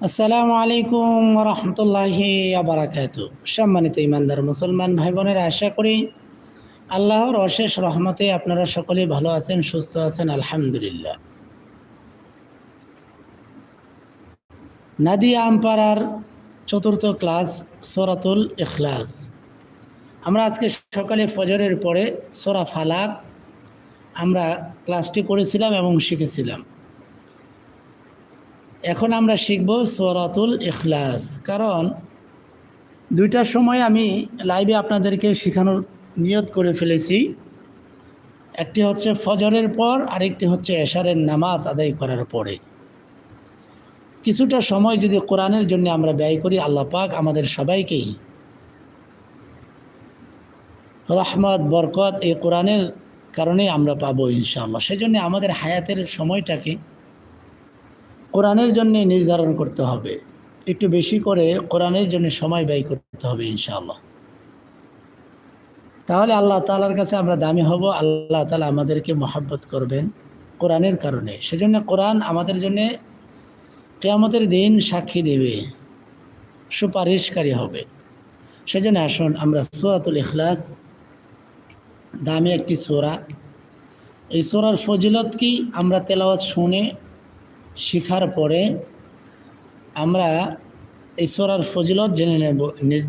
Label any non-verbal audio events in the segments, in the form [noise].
আসসালামু আলাইকুম রহমতুল্লাহি আবরাকাত সম্মানিত ইমানদার মুসলমান ভাই বোনেরা আশা করি আল্লাহর অশেষ রহমতে আপনারা সকলে ভালো আছেন, সুস্থ আছেন, আলহামদুলিল্লাহ। নাদিয়া আমপাড়ার চতুর্থ ক্লাস, সোরাতুল ইখলাস। আমরা আজকে সকালে ফজরের পরে সোরা ফালাক আমরা ক্লাসটি করেছিলাম এবং শিখেছিলাম। এখন আমরা শিখব সোরাতুল ইখলাস। কারণ দুইটার সময় আমি লাইভে আপনাদেরকে শেখানোর নিয়ত করে ফেলেছি। একটি হচ্ছে ফজরের পর, আরেকটি হচ্ছে এশারের নামাজ আদায় করার পরে। কিছুটা সময় যদি কোরআনের জন্য আমরা ব্যয় করি, আল্লাহ পাক আমাদের সবাইকেই রহমত, বরকত এই কোরআনের কারণে আমরা পাবো ইনশাআল্লাহ। সেজন্য আমাদের হায়াতের সময়টাকে কোরআনের জন্যে নির্ধারণ করতে হবে। একটু বেশি করে কোরআনের জন্য সময় ব্যয় করতে হবে ইনশাআল্লাহ। তাহলে আল্লাহ তালার কাছে আমরা দামি হব, আল্লাহ তালা আমাদেরকে মহাব্বত করবেন কোরআনের কারণে। সেজন্য কোরআন আমাদের জন্য কেয়ামতের দিন সাক্ষী দেবে, সুপারিশকারী হবে। সেজন্য আসুন আমরা সোরাতুল ইখলাস দামি একটি সোরা। এই সোরার ফজিলত কি? আমরা তেলাওয়াত শুনে শিখার পরে আমরা সোরার ফজিলত জেনে নেব,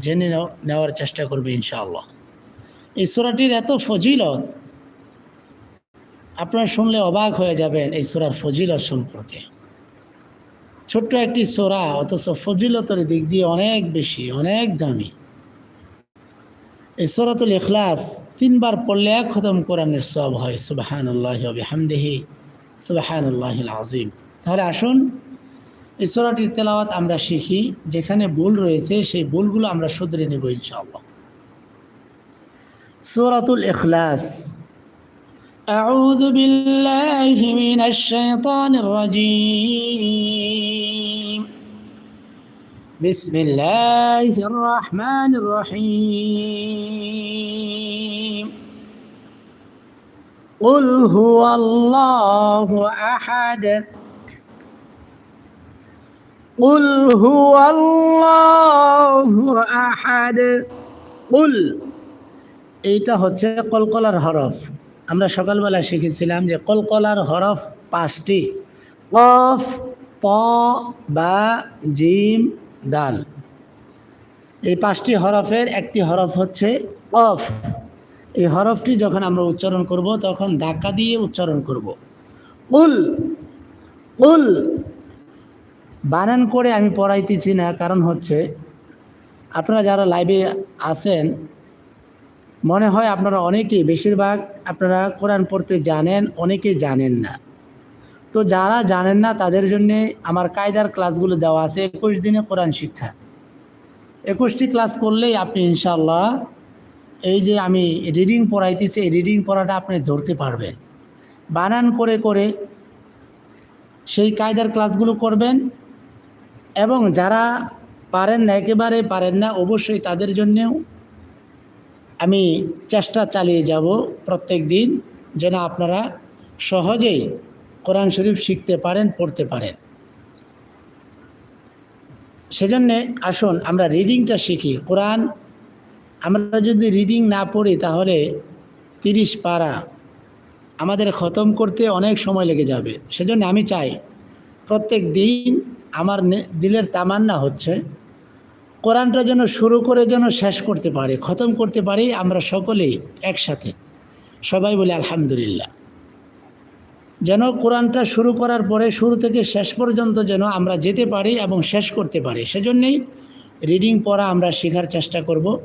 জেনে নেওয়ার চেষ্টা করবে ইনশাআল্লাহ। এই সোরাটির এত ফজিলত, আপনারা শুনলে অবাক হয়ে যাবেন এই সোরার ফজিলত সম্পর্কে। ছোট্ট একটি সোরা, অথচ ফজিলতের দিক দিয়ে অনেক বেশি, অনেক দামি। এই সোরাতুল ইখলাস তিনবার পড়লে এক খতম কোরআনের সব হয় সুবাহান আল্লাহ হামদেহি সুবাহান আল্লাহ আজিম তাহলে আসুন এই সোরাটির তেলাওয়াত আমরা শিখি যেখানে ভুল রয়েছে সেই ভুলগুলো আমরা শুধরে নেব ইনশাআল্লাহ সোরাতুল ইখলাস أعوذ بالله من الشيطان الرجيم بسم الله الرحمن الرحيم قل هو الله أحد قل هو الله আহাদ কুল এইটা হচ্ছে কলকলার হরফ আমরা সকালবেলা শিখেছিলাম যে কলকলার হরফ পাঁচটি কফ প বা জিম দাল এই পাঁচটি হরফের একটি হরফ হচ্ছে কফ এই হরফটি যখন আমরা উচ্চারণ করব তখন ধাক্কা দিয়ে উচ্চারণ করব উল উল বানান করে আমি পড়াইতেছি না, কারণ হচ্ছে আপনারা যারা লাইভে আছেন, মনে হয় আপনারা অনেকেই, বেশিরভাগ আপনারা কোরআন পড়তে জানেন, অনেকে জানেন না। তো যারা জানেন না, তাদের জন্যে আমার কায়দার ক্লাসগুলো দেওয়া আছে, একুশ দিনে কোরআন শিক্ষা। একুশটি ক্লাস করলেই আপনি ইনশাল্লাহ এই যে আমি রিডিং পড়াইতেছি, এই রিডিং পড়াটা আপনি ধরতে পারবেন। বানান করে করে সেই কায়দার ক্লাসগুলো করবেন এবং যারা পারেন না, একেবারে পারেন না, অবশ্যই তাদের জন্যেও আমি চেষ্টা চালিয়ে যাব প্রত্যেক দিন যেন আপনারা সহজেই কোরআন শরীফ শিখতে পারেন, পড়তে পারেন। সেজন্যে আসুন, আমরা রিডিংটা শিখি। কোরআন, আমরা যদি রিডিং না পড়ি, তাহলে তিরিশ পারা আমাদের খতম করতে অনেক সময় লেগে যাবে। সেজন্য আমি চাই প্রত্যেক দিন আমার দিলের তামান্না হচ্ছে, কোরআনটা যেন শুরু করে যেন শেষ করতে পারে, খতম করতে পারি, আমরা সকলেই একসাথে। সবাই বলি আলহামদুলিল্লাহ। যেন কোরআনটা শুরু করার পরে, শুরু থেকে শেষ পর্যন্ত যেন আমরা যেতে পারি এবং শেষ করতে পারি। সেজন্যেই রিডিং পড়া আমরা শেখার চেষ্টা করব।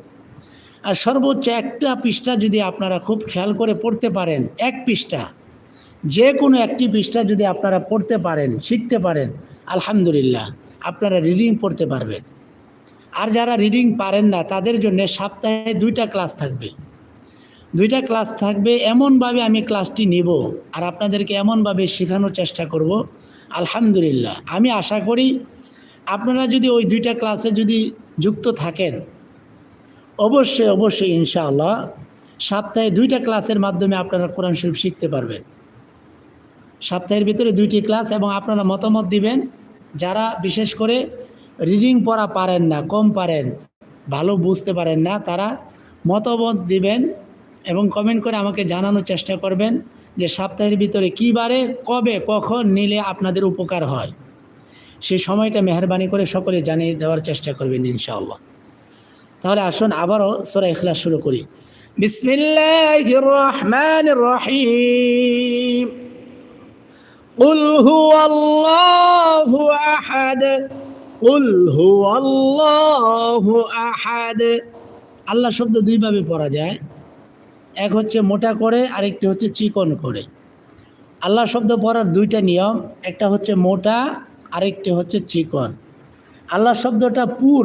আর সর্বোচ্চ একটা পৃষ্ঠা যদি আপনারা খুব খেয়াল করে পড়তে পারেন, এক পৃষ্ঠা, যে কোনো একটি পৃষ্ঠা যদি আপনারা পড়তে পারেন, শিখতে পারেন আলহামদুলিল্লাহ, আপনারা রিডিং পড়তে পারবেন। আর যারা রিডিং পারেন না, তাদের জন্য সপ্তাহে দুইটা ক্লাস থাকবে। দুইটা ক্লাস থাকবে, এমনভাবে আমি ক্লাসটি নিব আর আপনাদেরকে এমনভাবে শেখানোর চেষ্টা করব। আলহামদুলিল্লাহ, আমি আশা করি আপনারা যদি ওই দুইটা ক্লাসে যদি যুক্ত থাকেন, অবশ্যই অবশ্যই ইনশাআল্লাহ সপ্তাহে দুইটা ক্লাসের মাধ্যমে আপনারা কোরআন শরীফ শিখতে পারবেন। সপ্তাহের ভিতরে দুইটি ক্লাস এবং আপনারা মতামত দিবেন। যারা বিশেষ করে রিডিং পড়া পারেন না, কম পারেন, ভালো বুঝতে পারেন না, তারা মতামত দিবেন এবং কমেন্ট করে আমাকে জানানোর চেষ্টা করবেন যে সপ্তাহের ভিতরে কী বারে, কবে, কখন নিলে আপনাদের উপকার হয়। সেই সময়টা মেহরবানি করে সকলে জানিয়ে দেওয়ার চেষ্টা করবেন ইনশাআল্লাহ। তাহলে আসুন আবারও সোরা ইখলাস শুরু করি। বিসমিল্লাহির রহমানির রহিম। قل هو الله أحد قل هو الله أحد আল্লাহ শব্দ দুইভাবে পড়া যায় এক হচ্ছে মোটা করে আরেকটি হচ্ছে চিকন করে আল্লাহ শব্দ পড়ার দুইটা নিয়ম একটা হচ্ছে মোটা আরেকটি হচ্ছে চিকন আল্লাহ শব্দটা পুর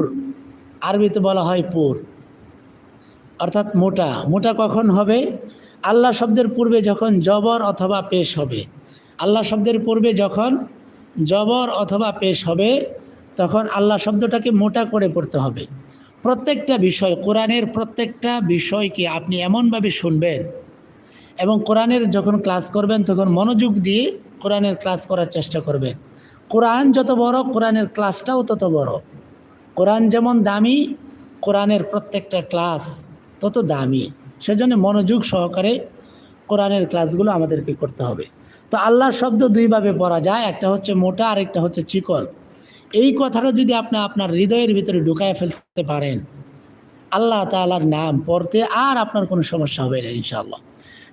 আরবিতে বলা হয় পুর অর্থাৎ মোটা মোটা কখন হবে আল্লাহ শব্দের পূর্বে যখন জবর অথবা পেশ হবে আল্লাহ শব্দের পূর্বে যখন জবর অথবা পেশ হবে, তখন আল্লাহ শব্দটাকে মোটা করে পড়তে হবে। প্রত্যেকটা বিষয়, কোরআনের প্রত্যেকটা বিষয়কে আপনি এমনভাবে শুনবেন এবং কোরআনের যখন ক্লাস করবেন, তখন মনোযোগ দিয়ে কোরআনের ক্লাস করার চেষ্টা করবেন। কোরআন যত বড়, কোরআনের ক্লাসটাও তত বড়। কোরআন যেমন দামি, কোরআনের প্রত্যেকটা ক্লাস তত দামি। সেজন্য মনোযোগ সহকারে কোরআনের ক্লাসগুলো আমাদেরকে করতে হবে। তো আল্লাহর শব্দ দুইভাবে পড়া যায়, একটা হচ্ছে মোটা আর একটা হচ্ছে চিকন। এই কথাটা যদি আপনি আপনার হৃদয়ের ভিতরে ঢুকায় ফেলতে পারেন, আল্লাহ তালার নাম পড়তে আর আপনার কোনো সমস্যা হবে না, ইনশাআল্লাহ।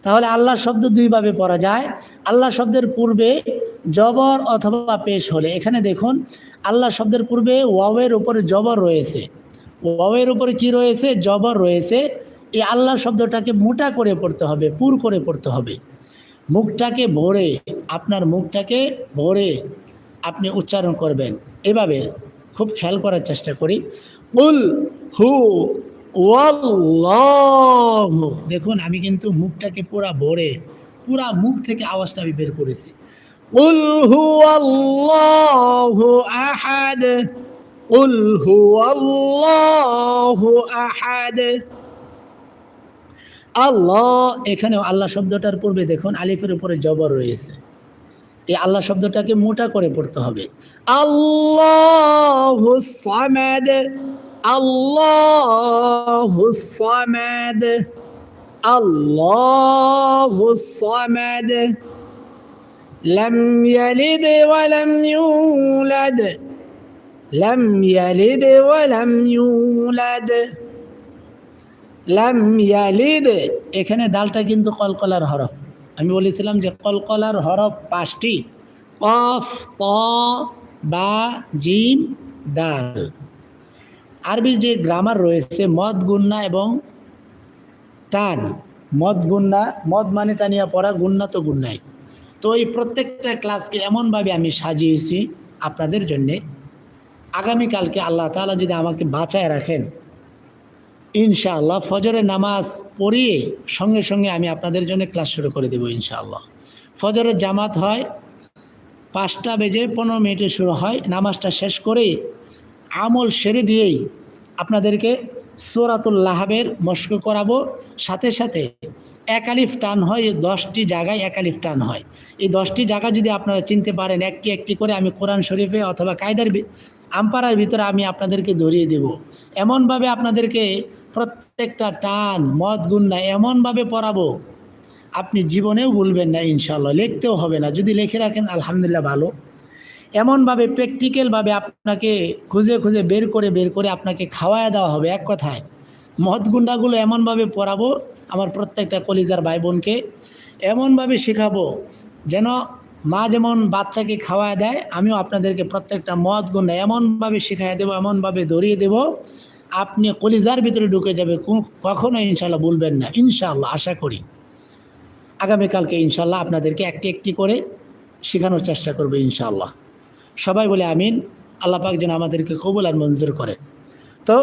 তাহলে আল্লাহ শব্দ দুইভাবে পড়া যায়। আল্লাহ শব্দের পূর্বে জবর অথবা পেশ হলে, এখানে দেখুন আল্লাহ শব্দের পূর্বে ওয়াওয়ের উপরে জবর রয়েছে। ওয়াওয়ের উপরে কি রয়েছে? জবর রয়েছে। এই আল্লাহ শব্দটাকে মোটা করে পড়তে হবে, পুর করে পড়তে হবে। মুখটাকে ভরে, আপনার মুখটাকে ভরে আপনি উচ্চারণ করবেন। এভাবে খুব খেয়াল করার চেষ্টা করি। উল হু দেখুন, আমি কিন্তু মুখটাকে পুরা ভরে, পুরা মুখ থেকে আওয়াজটা আমি বের করেছি। উল হু আহাদ। উল হু আহাদ। আল্লাহ এখানেও আল্লাহ শব্দটার পূর্বে দেখুন আলিফের উপরে জবর রয়েছে এই আল্লাহ শব্দটাকে মোটা করে পড়তে হবে আল্লাহ সামাদ আল্লাহ সামাদ আল্লাহ সামাদ لم يلد ولم يولد لم يلد ولم يولد লাম ইয়ালিদ, এখানে দালটা কিন্তু কলকলার হরফ। আমি বলেছিলাম যে কলকলার হরফ পাঁচটি। কফ, ত, বা, জিম, দাল। আরবির যে গ্রামার রয়েছে, মদ, গুন্না এবং টান। মদ, গুন্না, মদ মানে টানিয়া পড়া, গুন্না তো গুন্নাই। তো এই প্রত্যেকটা ক্লাসকে এমনভাবে আমি সাজিয়েছি আপনাদের জন্যে। আগামীকালকে আল্লাহ তালা যদি আমাকে বাঁচায় রাখেন ইনশাআল্লাহ, ফজরের নামাজ পড়িয়ে সঙ্গে সঙ্গে আমি আপনাদের জন্য ক্লাস শুরু করে দেবো ইনশাআল্লাহ। ফজরের জামাত হয়, পাঁচটা বেজে পনেরো মিনিটে শুরু হয়, নামাজটা শেষ করে আমল সেরে দিয়েই আপনাদেরকে সোরাতুল লাহাবের মস্ক করাবো। সাথে সাথে একালিফ টান হয়, দশটি জায়গায় একালিফ টান হয়। এই দশটি জায়গা যদি আপনারা চিনতে পারেন, একটি একটি করে আমি কোরআন শরীফে অথবা কায়দার আমপাড়ার ভিতরে আমি আপনাদেরকে ধরিয়ে দেব। এমনভাবে আপনাদেরকে প্রত্যেকটা টান, মদ গুন্না এমনভাবে পড়াবো, আপনি জীবনেও ভুলবেন না ইনশাল্লাহ লিখতেও হবে না। যদি লিখে রাখেন, আলহামদুলিল্লাহ ভালো। এমনভাবে প্র্যাকটিক্যালভাবে আপনাকে খুঁজে খুঁজে বের করে বের করে আপনাকে খাওয়ায় দেওয়া হবে এক কথায়। মদ, গুন্ডাগুলো এমনভাবে পড়াবো, আমার প্রত্যেকটা কলিজার ভাই বোনকে এমনভাবে শেখাবো, যেন মা যেমন বাচ্চাকে খাওয়ায় দেয়, আমিও আপনাদেরকে প্রত্যেকটা মদ গুণ এমনভাবে শেখাই দেবো, এমনভাবে ধরিয়ে দেব। আপনি কলিজার ভিতরে ঢুকে যাবে কখনো ইনশাল্লাহ বলবেন না ইনশাল্লাহ আশা করি। আগামীকালকে ইনশাল্লাহ আপনাদেরকে একটি একটি করে শেখানোর চেষ্টা করব ইনশাল্লাহ সবাই বলে আমিন, আল্লাহ পাক যেন আমাদেরকে কবুল আর মঞ্জুর করেন তো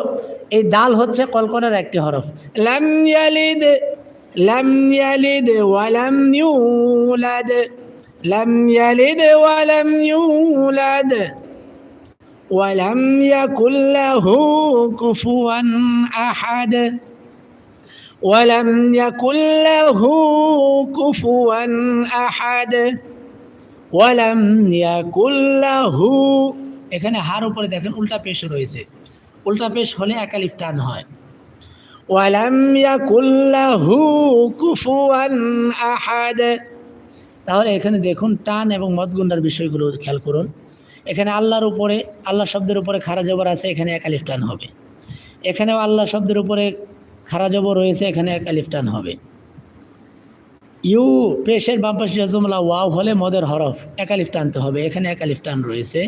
এই দাল হচ্ছে কলকনার একটি হরফ। লাম ইয়ালিদ লাম ইয়ালিদ ওয়ালাম ইউলাদ। لم يلد ولم يولد ولم يكن له كفوا أحد ولم يكن له كفوا أحد ওয়ালাম ইয়াকুল্লাহু এখানে হার উপরে দেখেন উল্টা পেশ রয়েছে উল্টা পেশ হলে একালিফ টান হয় ওয়ালাম ইয়াকুল্লাহু কুফুয়ান আহাদ তাহলে এখানে দেখুন টান এবং মদগুন্ডার বিষয়গুলো খেয়াল করুন। এখানে আল্লাহর উপরে, আল্লাহ শব্দের উপরে খারা জবর আছে, এখানে একালিফ টান হবে। এখানেও আল্লাহ শব্দের উপরে খারা জবর রয়েছে, এখানে একালিফ টান হবে। ইউ পেশের বাম পাশে জজমলা ওয়াও হলে মদের হরফ একালিফ টানতে হবে, এখানে একালিফ টান রয়েছে।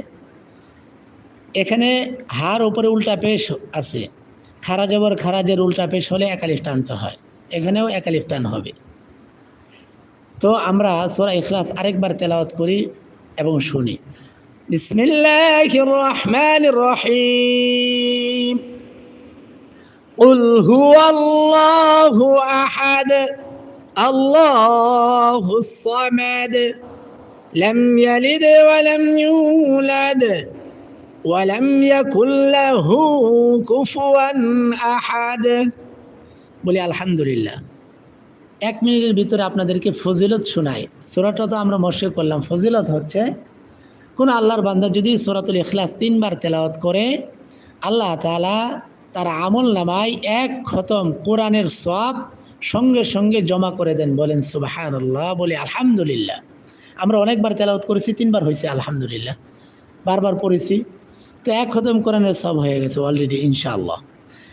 এখানে হার উপরে উল্টা পেশ আছে। খারা জবর, খারাজের উল্টা পেশ হলে একালিফ টানতে হয়। এখানেও একালিফ টান হবে। তো আমরা সোরা ইখলাস আরেকবার তেলাওয়াত করি এবং শুনি বিসমিল্লাহির রহমানির রহিম قل هو الله أحد الله الصمد لم يلد ولم يولد ولم يكن له كفوا أحد বলি আলহামদুলিল্লাহ এক মিনিটের ভিতরে আপনাদেরকে ফজিলত শোনাই। সোরাটা তো আমরা মস্কে করলাম। ফজিলত হচ্ছে, কোন আল্লাহর বান্দা যদি সোরাতুল ইখলাস তিনবার তেলাওয়াত করে, আল্লাহ তালা তার আমল নামায় এক খতম কোরআনের সব সঙ্গে সঙ্গে জমা করে দেন। বলেন সুবাহান আল্লাহ বলে আলহামদুলিল্লাহ। আমরা অনেকবার তেলাওয়াত করেছি, তিনবার হয়েছে, আলহামদুলিল্লাহ। বারবার পড়েছি। তো এক খতম কোরআনের সব হয়ে গেছে অলরেডি ইনশাআল্লাহ।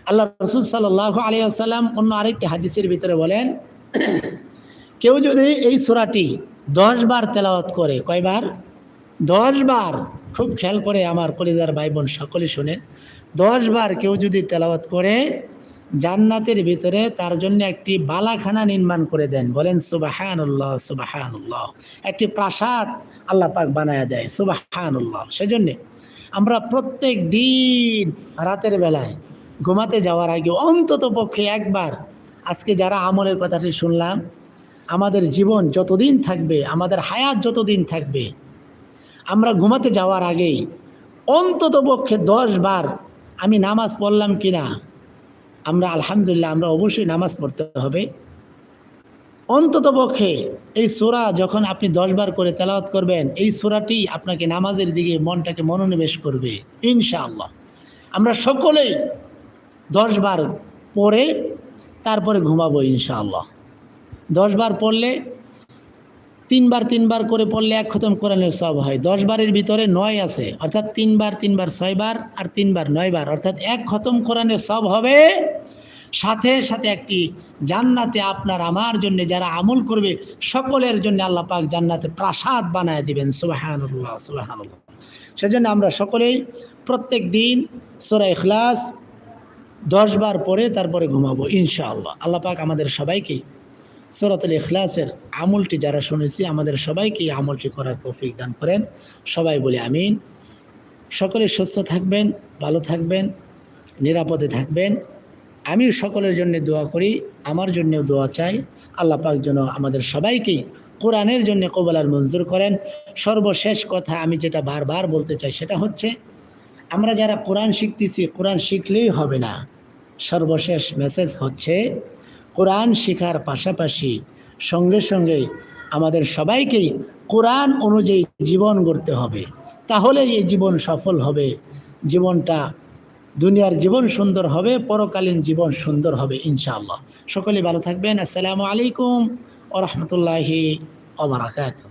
আল্লাহ রসুল সাল্লাহ আলিয়া সাল্লাম অন্য আরেকটি হাদিসের ভিতরে বলেন [coughs] কেউ যদি এই সুরাটি দশ বার তেলাওয়াত করে, কয়বার? দশ বার। খুব খেয়াল করে আমার কলিজার ভাই বোন সকলে শোনেন দশ বার কেউ যদি তেলাওয়াত করে, জান্নাতের ভিতরে তার জন্য একটি বালাখানা নির্মাণ করে দেন। বলেন, সুবাহানুল্লাহ সুবাহানুল্লাহ। একটি প্রাসাদ আল্লাহ পাক বানায় দেয়, সুবাহানুল্লাহ। সেজন্যে আমরা প্রত্যেক দিন রাতের বেলায় ঘুমাতে যাওয়ার আগে অন্তত পক্ষে একবার আজকে যারা আমলের কথাটি শুনলাম, আমাদের জীবন যতদিন থাকবে, আমাদের হায়াত যতদিন থাকবে, আমরা ঘুমাতে যাওয়ার আগেই অন্তত পক্ষে দশ বার আমি নামাজ পড়লাম কি না আমরা আলহামদুলিল্লাহ আমরা অবশ্যই নামাজ পড়তে হবে। অন্তত পক্ষে এই সোরা যখন আপনি দশ বার করে তেলাওয়াত করবেন, এই সোরাটি আপনাকে নামাজের দিকে মনটাকে মনোনিবেশ করবে, ইনশাআল্লাহ। আমরা সকলেই দশ বার পড়ে তারপরে ঘুমাবো ইনশাআল্লাহ। দশ বার পড়লে, তিনবার তিনবার করে পড়লে এক খতম কোরআনের সব হয়। দশ বারের ভিতরে নয় আছে, অর্থাৎ তিনবার তিনবার, ছয়বার আর তিনবার, নয়বার। অর্থাৎ এক খতম কোরআনের সব হবে, সাথে সাথে একটি জান্নাতে আপনার, আমার জন্য যারা আমল করবে, সকলের জন্য আল্লাহ পাক জান্নাতে প্রাসাদ বানায় দিবেন। সুবাহানুল্লাহ সুবাহানুল্লাহ। সেজন্য আমরা সকলেই প্রত্যেক দিন সোরা ইখলাস দশ বার পরে তারপরে ঘুমাবো, ইনশাআল্লাহ। আল্লাহ পাক আমাদের সবাইকে সরাতুল ইখলাসের আমলটি যারা শুনেছি, আমাদের সবাইকে এই আমলটি করার তৌফিক দান করেন। সবাই বলে আমিন। সকলে সুস্থ থাকবেন, ভালো থাকবেন, নিরাপদে থাকবেন। আমি সকলের জন্য দোয়া করি, আমার জন্যও দোয়া চাই। আল্লাহ পাক যেন আমাদের সবাইকেই কোরআনের জন্য কবলার মঞ্জুর করেন। সর্বশেষ কথা আমি যেটা বারবার বলতে চাই সেটা হচ্ছে আমরা যারা কোরআন শিখতেছি, কোরআন শিখলেই হবে না। সর্বশেষ মেসেজ হচ্ছে, কোরআন শেখার পাশাপাশি সঙ্গে সঙ্গে আমাদের সবাইকেই কোরআন অনুযায়ী জীবন গড়তে হবে। তাহলে এই জীবন সফল হবে। জীবনটা, দুনিয়ার জীবন সুন্দর হবে, পরকালীন জীবন সুন্দর হবে, ইনশাআল্লাহ। সকলে ভালো থাকবেন। আসসালামু আলাইকুম ও রহমতুল্লাহি ওবরাকাতুহ